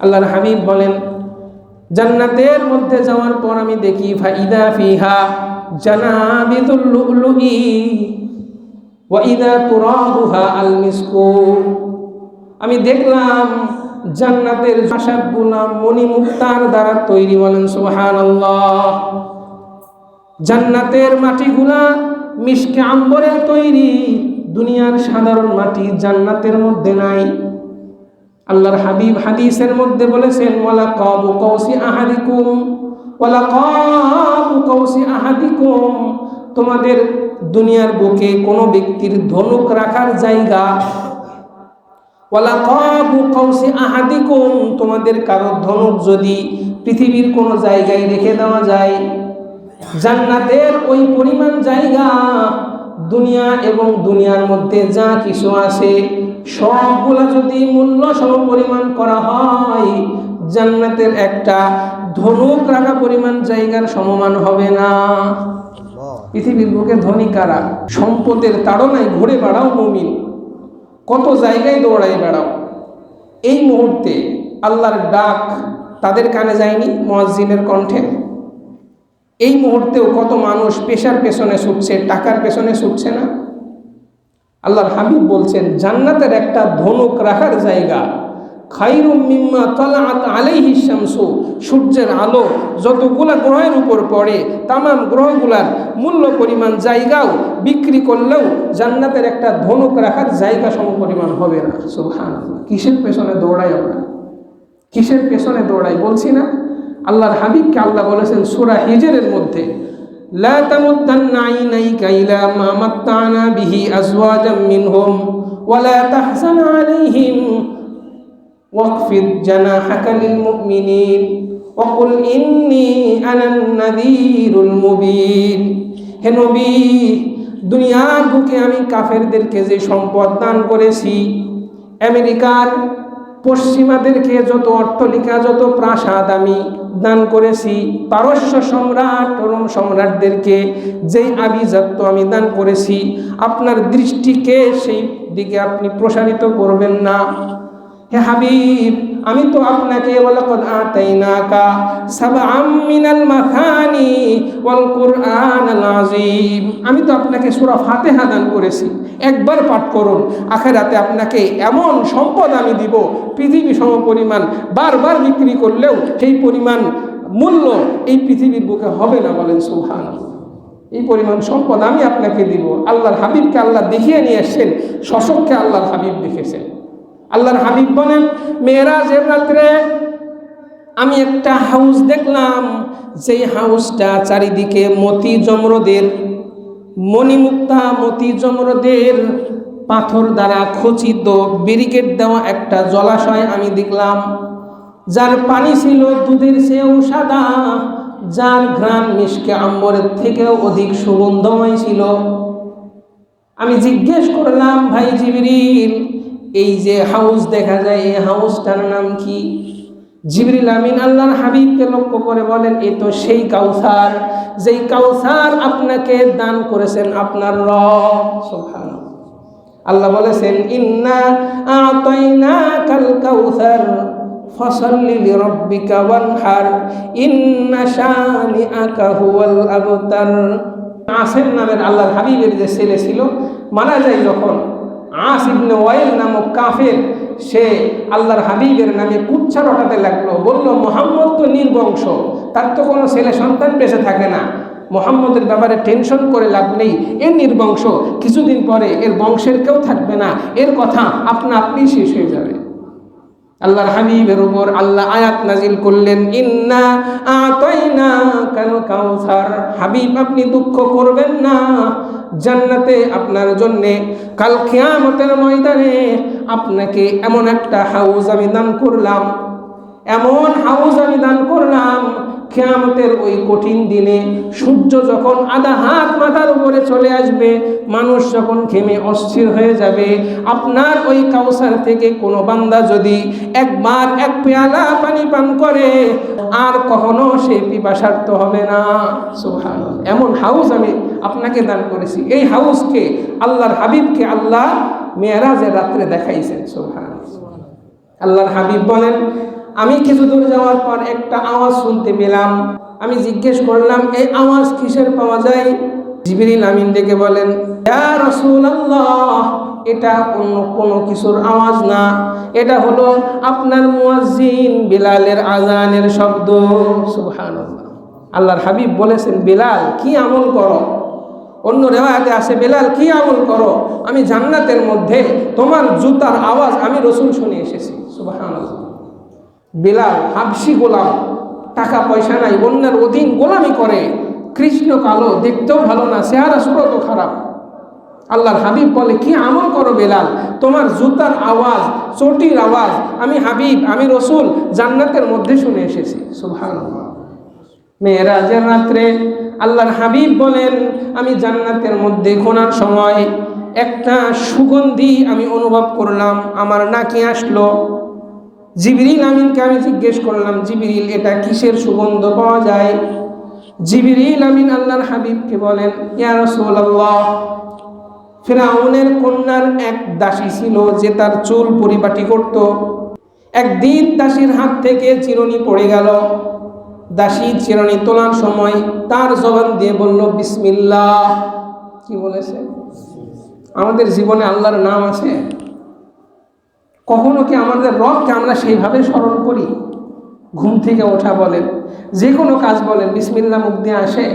আল্লাহর হাবিব বলেন, জান্নাতের মধ্যে যাওয়ার পর আমি দেখি, ফাইদা ফিহা জানাবিদুল লুলুই ওয়া ইদা তুরাবুহা আল মিসকু আমি দেখলাম, জান্নাতের ভাষাগুলা মণিমুক্তার দ্বারা তৈরি বলেন, সুবহানাল্লাহ। জান্নাতের মাটিগুলা মিশকে আম্বরের তৈরি। দুনিয়ার সাধারণ মাটি জান্নাতের মধ্যে নাই। আল্লাহর হাবিব হাদিসের মধ্যে বলেছেন ওয়ালা কাবু কৌসি আহাদিকুম ওয়ালা কাবু কৌসি আহাদিকুম। তোমাদের দুনিয়ার বুকে কোনো ব্যক্তির ধনুক রাখার জায়গা ওয়ালা কাবু কৌসি আহাদিকুম। তোমাদের কারও ধনুক যদি পৃথিবীর কোনো জায়গায় রেখে দেওয়া যায়, জান্নাতের ওই পরিমাণ জায়গা দুনিয়া এবং দুনিয়ার মধ্যে যা কিছু আছে সবগুলা যদি মূল্য সম পরিমাণ করা হয়, জান্নাতের একটা ধনুক রাখা পরিমাণ জায়গার সমমান হবে না। পৃথিবীর বুকে ধনী কারা? সম্পদের তাড়নায় ঘুরে বেড়াও মমিন। কত জায়গায় দৌড়াই বেড়াও। এই মুহূর্তে আল্লাহর ডাক তাদের কানে যায়নি মসজিদের কণ্ঠে। এই মুহূর্তেও কত মানুষ পেশার পেছনে ছুটছে, টাকার পেছনে ছুটছে না? আল্লাহর হাবিব বলছেন, জান্নাতের একটা ধনুক রাখার জায়গা। খাইরুম মিম্মা তালাত আলাইহি শামসু, সূর্যের আলো যতগুলা গ্রহের উপর পড়ে, তামাম গ্রহগুলার মূল্য পরিমাণ, জায়গাও বিক্রি করলেও জান্নাতের একটা ধনুক রাখার জায়গা সম পরিমাণ হবে না। সুবহান কিসের পেছনে দৌড়াই আমরা? কিসের পেছনে দৌড়াই? বলছি না? আল্লাহর হাবিবকে আল্লাহ বলেছেন, সুরা হিজরের মধ্যে লা তামুদ্দান্না আইনাইকা ইলা মা মাত্তানা বিহি আজওয়াজাম মিনহুম ওয়ালা তাহজান আলাইহিম ওয়াকফিদ জানাহাকা লিল মুমিনিন وقل إني أنا النذير المبين হে নবী দুনিয়ার বুকে আমি কাফেরদেরকে যে সম্পদ দান করেছি আমেরিকার পশ্চিমাদেরকে যত অট্টলিকা, যত প্রাসাদ আমি দান করেছি, পারস্য সম্রাট, রোম সম্রাটদেরকে যেই আভিজাত্য আমি দান করেছি, আপনার দৃষ্টিকে সেই দিকে আপনি প্রসারিত করবেন না। হে হাবিব আমি তো আপনাকে ওয়ালাকাদ আতাইনাকা সাবআম মিনাল মাখানি ওয়াল কুরআনাল আযীম। আমি তো আপনাকে সূরা ফাতিহা দান করেছি। একবার পাঠ করুন। আখেরাতে আপনাকে এমন সম্পদ আমি দিব, পৃথিবী সম পরিমাণ বারবার বিক্রি করলেও সেই পরিমাণ মূল্য এই পৃথিবীর বুকে হবে না বলেন সুবহান এই পরিমাণ সম্পদ আমি আপনাকে দিব। আল্লাহর হাবিবকে আল্লাহ দেখিয়ে নিয়ে এসছেন শশককে আল্লাহর হাবিব দেখেছেন। আল্লাহর হাবিব বলেন, মেয়েরাজের রাত্রে আমি একটা হাউস দেখলাম। যেই হাউসটা চারিদিকে মতি জমরদের মণিমুক্তা মতি জমরদের পাথর দ্বারা খচিত, ব্যারিকেড দেওয়া একটা জলাশয় আমি দেখলাম। যার পানি ছিল দুধের চেয়েও সাদা, যার ঘ্রাণ মিশকে আম্বরের থেকেও অধিক সুগন্ধময় ছিল। আমি জিজ্ঞেস করলাম, ভাই জিবরিল এই যে হাউস দেখা যায়, এই হাউসটার নাম কি? জিবরিল আমিন আল্লাহর হাবিবকে লক্ষ্য করে বলেন, এ তো সেই কাউসার, যেই কাউসার আপনাকে দান করেছেন আপনার সুবহানাল্লাহ। আল্লাহ বলেছেন, ইন্না আতাইনা কাল কাউসার, ফসল্লি লিরাব্বিকা ওয়ানহার, ইন্না শানিআকা হুয়াল আবতার। আসেম নামের আল্লাহর হাবিবের যে ছেলে ছিল, মারা যায় যখন আস ইবনে ওয়াইল নামক কাফের, সে আল্লাহর হাবিবের নামে কুচ্ছা রটাতে লাগল। বলল, মোহাম্মদ তো নির্বংশ, তার তো কোনো ছেলে সন্তান বেঁচে থাকে না। মোহাম্মদের ব্যাপারে টেনশন করে লাভ নেই। এর নির্বংশ, কিছুদিন পরে এর বংশের কেউ থাকবে না। এর কথা আপনা আপনি শেষ হয়ে যাবে। আল্লাহর হাবিবের উপর আল্লাহ আয়াত নাজিল করলেন, ইন্না আতাইনা কাল কাউসার। হাবিব, আপনি দুঃখ করবেন না। জান্নাতে আপনার জন্যে। কাল খেয়ামতের ময়দানে আপনাকে এমন একটা হাউস আমি দান করলাম। এমন হাউস আমি দান করলাম খেয়ামতের ওই কঠিন দিনে সূর্য যখন আধা হাত মাথার উপরে চলে আসবে, মানুষ যখন ঘেমে অস্থির হয়ে যাবে, আপনার ওই কাউসার থেকে কোনো বান্দা যদি একবার এক পেয়ালা পানি পান করে, আর কখনো সে পিপাসার্থ হবে না। এমন হাউস আমি আপনাকে দান করেছি। এই হাউসকে আল্লাহর হাবিবকে আল্লাহ মেয়েরাজের রাত্রে দেখাইছেন সুবহান আল্লাহর হাবিব বলেন, আমি কিছু দূর যাওয়ার পর একটা আওয়াজ শুনতে পেলাম। আমি জিজ্ঞেস করলাম, এই আওয়াজ কিসের পাওয়া যায়? জিবরিল আমিন ডেকে বলেন এটা অন্য কোনো কিছুর আওয়াজ না। এটা হলো আপনার মুয়াজ্জিন বিলালের আজানের শব্দ। সুবহানাল্লাহ। আল্লাহর হাবিব বলেছেন, বিলাল, কি আমল করো? অন্য রেওয়ায়তে আসে, বেলাল, কি আমল করো? আমি জান্নাতের মধ্যে তোমার জুতার আওয়াজ আমি রসুল শুনে এসেছি। সুবহানাল্লাহ। বেলাল হাবসি গোলাম, টাকা পয়সা নাই অন্যের অধীন গোলামি করে। কৃষ্ণ কালো, দেখতেও ভালো না, চেহারা সুরত খারাপ। আল্লাহর হাবিব বলে, কি আমল করো বেলাল? তোমার জুতার আওয়াজ, চটির আওয়াজ, আমি হাবিব, আমি রসুল, জান্নাতের মধ্যে শুনে এসেছি। সুবহানাল্লাহ। মেয়েরাজের রাত্রে আল্লাহর হাবিব বলেন, আমি জান্নাতের মধ্যে ঘোনার সময় একটা সুগন্ধি আমি অনুভব করলাম, আমার নাকি আসলো। জিবিরিল আমিনকে আমি জিজ্ঞেস করলাম, জিবিরিল, এটা কিসের সুগন্ধ পাওয়া যায়? জিবিরিল আমিন আল্লাহর হাবিবকে বলেন, ইয়া রাসূলুল্লাহ, ফেরাউনের কন্যার এক দাসী ছিল যে তার চুল পরিপাটি করত। একদিন দাসীর হাত থেকে চিরনি পড়ে গেল। দাসী চিরনি তোলার সময় তার জবান দিয়ে বলল, বিসমিল্লাহ। কি বলেছে? আমাদের জীবনে আল্লাহর নাম আছে। কখনো কি আমাদের রবকে আমরা সেইভাবে স্মরণ করি? ঘুম থেকে ওঠা বলেন, যে কোনো কাজ বলেন বিসমিল্লা মুখ দিয়ে আসে।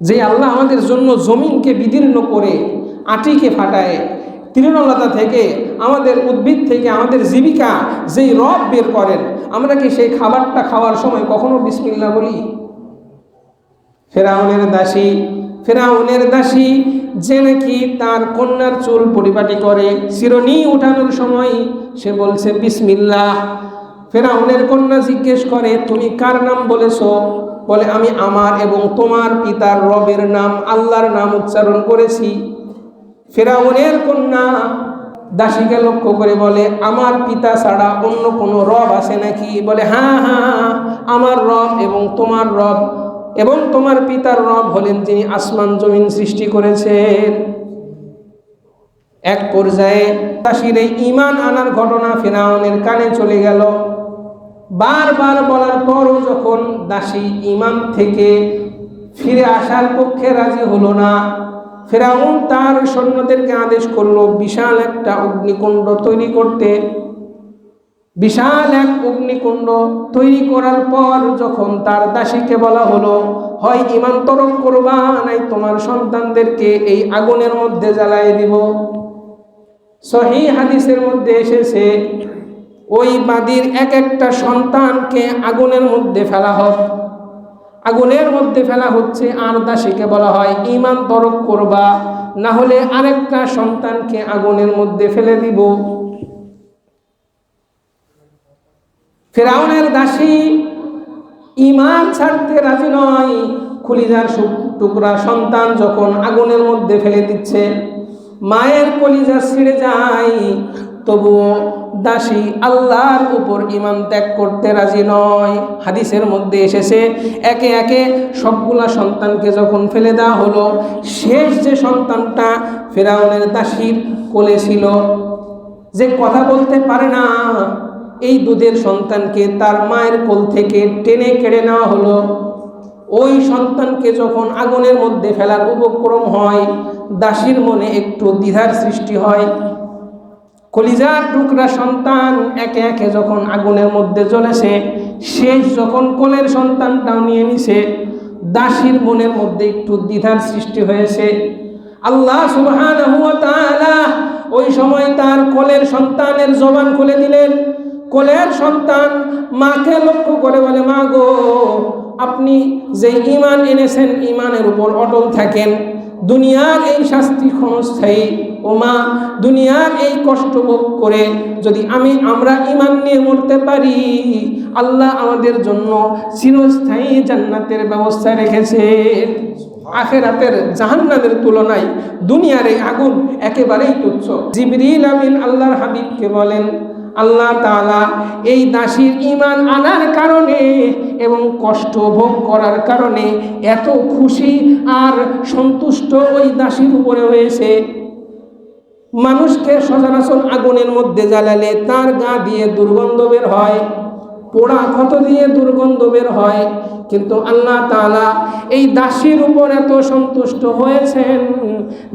যে আল্লাহ আমাদের জন্য জমিনকে বিদীর্ণ করে, আটিকে ফাটায়, তৃণলতা থেকে, আমাদের উদ্ভিদ থেকে, আমাদের জীবিকা যেই রব বের করেন আমরা কি সেই খাবারটা খাওয়ার সময় কখনো বিসমিল্লা বলি? ফেরাউনের দাসী ফেরাউনের দাসী যে নাকি তার কন্যার চুল পরিপাটি করে চিরনি উঠানোর সময় সে বলছে, বিসমিল্লাহ। ফেরাউনের কন্যা জিজ্ঞেস করে, তুমি কার নাম বলেছ? বলে, আমি আমার এবং তোমার পিতার রবের নাম, আল্লাহর নাম উচ্চারণ করেছি। ফেরাউনের কন্যা দাসীকে লক্ষ্য করে বলে, আমার পিতা ছাড়া অন্য কোনো রব আছে নাকি? বলে হ্যাঁ হ্যাঁ আমার রব এবং তোমার রব এবং তোমার পিতার রব হলেন যিনি আসমান জমিন সৃষ্টি করেছেন। এক পর্যায়ে দাসীর এই ইমান আনার ঘটনা ফেরাউনের কানে চলে গেল। বারবার বলার পরও যখন দাসী ইমান থেকে ফিরে আসার পক্ষে রাজি হলো না ফেরাউন তার সৈন্যদেরকে আদেশ করল, বিশাল একটা অগ্নিকুণ্ড তৈরি করতে। বিশাল এক অগ্নিকুণ্ড তৈরি করার পর যখন তার দাসীকে বলা হলো, হয় ইমান তরক করবা, নাই তোমার সন্তানদেরকে এই আগুনের মধ্যে জ্বালাই দিব। সহি হাদিসের মধ্যে এসেছে, ওই বাদির এক একটা সন্তানকে আগুনের মধ্যে ফেলা হোক। আগুনের মধ্যে ফেলা হচ্ছে আর দাসীকে বলা হয় ইমান তরক করবা না হলে আরেকটা সন্তানকে আগুনের মধ্যে ফেলে দিব। ফেরাউনের দাসী ইমান ছাড়তে রাজি নয়। খুলিজার টুকরা সন্তান যখন আগুনের মধ্যে ফেলে দিচ্ছে, মায়ের কলিজা ছিঁড়ে যায়। তবুও দাসী আল্লাহর উপর ইমান ত্যাগ করতে রাজি নয়। হাদিসের মধ্যে এসেছে, একে একে সবগুলা সন্তানকে যখন ফেলে দেওয়া হলো, শেষ যে সন্তানটা ফেরাউনের দাসীর কোলে ছিল, যে কথা বলতে পারে না, এই দুধের সন্তানকে তার মায়ের কোল থেকে টেনে কেড়ে নেওয়া হলো। ওই সন্তানকে যখন আগুনের মধ্যে ফেলার উপক্রম হয়, দাসীর মনে একটু দ্বিধার সৃষ্টি হয় কলিজার টুকরা সন্তান একে একে যখন আগুনের মধ্যে জ্বলেছে, শেষ যখন কোলের সন্তানটাও নিয়ে নিছে, দাসীর মনের মধ্যে একটু দ্বিধার সৃষ্টি হয়েছে। আল্লাহ তাআলা ওই সময় তার কোলের সন্তানের জবান খুলে দিলেন। কোলের সন্তান মাকে লক্ষ্য করে বলে, মা গো, আপনি যে ইমান এনেছেন ইমানের উপর অটল থাকেন। দুনিয়ার এই শাস্তি ক্ষণস্থায়ী ও মা দুনিয়ার এই কষ্ট ভোগ করে যদি আমি আমরা ইমান নিয়ে মরতে পারি আল্লাহ আমাদের জন্য চিরস্থায়ী জান্নাতের ব্যবস্থা রেখেছে। আখেরাতের জাহান্নামের তুলনায় দুনিয়ার এই আগুন একেবারেই তুচ্ছ। জিবরিল আমিন আল্লাহর হাবিবকে বলেন আল্লাহ তালা এই দাসীর ইমান আনার কারণে এবং কষ্ট ভোগ করার কারণে এত খুশি আর সন্তুষ্ট ওই দাসীর উপরে হয়েছে। মানুষকে সচরাচর আগুনের মধ্যে জ্বালালে তার গা দিয়ে দুর্গন্ধ বের হয়। পোড়া ক্ষত দিয়ে দুর্গন্ধ বের হয়। কিন্তু আল্লাহ তালা এই দাসীর উপর এত সন্তুষ্ট হয়েছেন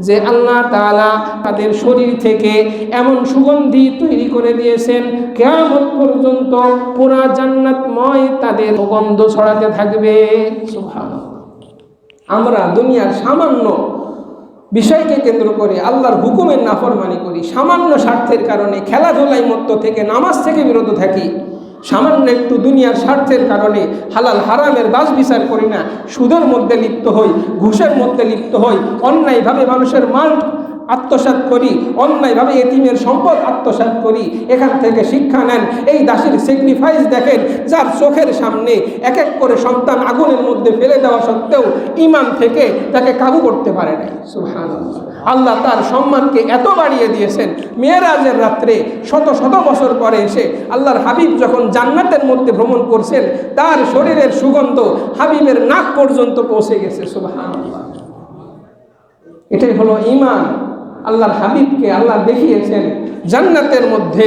যে আল্লাহ তাআলা তাদের শরীর থেকে এমন সুগন্ধি তৈরি করে দিয়েছেন কেমন পর্যন্ত পুরা জান্নাতময় তাদের সুগন্ধ ছড়াতে থাকবে। আমরা দুনিয়ার সামান্য বিষয়কে কেন্দ্র করে আল্লাহর হুকুমের নাফরমানি করি, সামান্য স্বার্থের কারণে খেলাধুলায় মত্ত থেকে, নামাজ থেকে বিরত থাকি। সামান্য একটু দুনিয়ার স্বার্থের কারণে হালাল হারামের বাস বিচার করি না। সুদের মধ্যে লিপ্ত হই, ঘুষের মধ্যে লিপ্ত হই, অন্যায়ভাবে মানুষের মাল আত্মসাৎ করি, অন্যায়ভাবে এতিমের সম্পদ আত্মসাৎ করি, এখান থেকে শিক্ষা নেন। এই দাসের স্যাক্রিফাইস দেখেন, যার চোখের সামনে এক এক করে সন্তান আগুনের মধ্যে ফেলে দেওয়া সত্ত্বেও ইমান থেকে তাকে কাবু করতে পারে নাই। সুবহানাল্লাহ। আল্লাহ তার সম্মানকে এত বাড়িয়ে দিয়েছেন। মেয়েরাজের রাত্রে শত শত বছর পরে এসে আল্লাহর হাবিব যখন জান্নাতের মধ্যে ভ্রমণ করছেন, তার শরীরের সুগন্ধ হাবিবের নাক পর্যন্ত পৌঁছে গেছে, সুবহানাল্লাহ। এটাই হলো ইমান আল্লাহর হাবিবকে আল্লাহ দেখিয়েছেন জান্নাতের মধ্যে।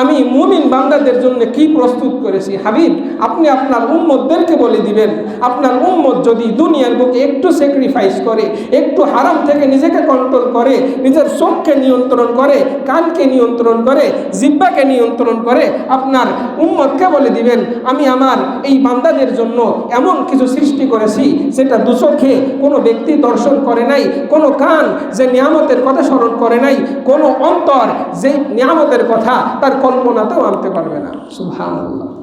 আমি মুমিন বান্দাদের জন্য কি প্রস্তুত করেছি? হাবিব, আপনি আপনার উম্মতদেরকে বলে দিবেন, আপনার উম্মত যদি দুনিয়ার বুকে একটু স্যাক্রিফাইস করে, একটু হারাম থেকে নিজেকে কন্ট্রোল করে, নিজের চোখকে নিয়ন্ত্রণ করে, কানকে নিয়ন্ত্রণ করে জিব্বাকে নিয়ন্ত্রণ করে, আপনার উম্মতকে বলে দিবেন, আমি আমার এই বান্দাদের জন্য এমন কিছু সৃষ্টি করেছি যেটা দুচোখে কোনো ব্যক্তি দর্শন করে নাই, কোনো কান যে নিয়ামতের কথা স্মরণ করে নাই, কোনো অন্তর যে নিয়ামতের কথা তার কল্পনাতেও আনতে পারবে না। সুবহানাল্লাহ।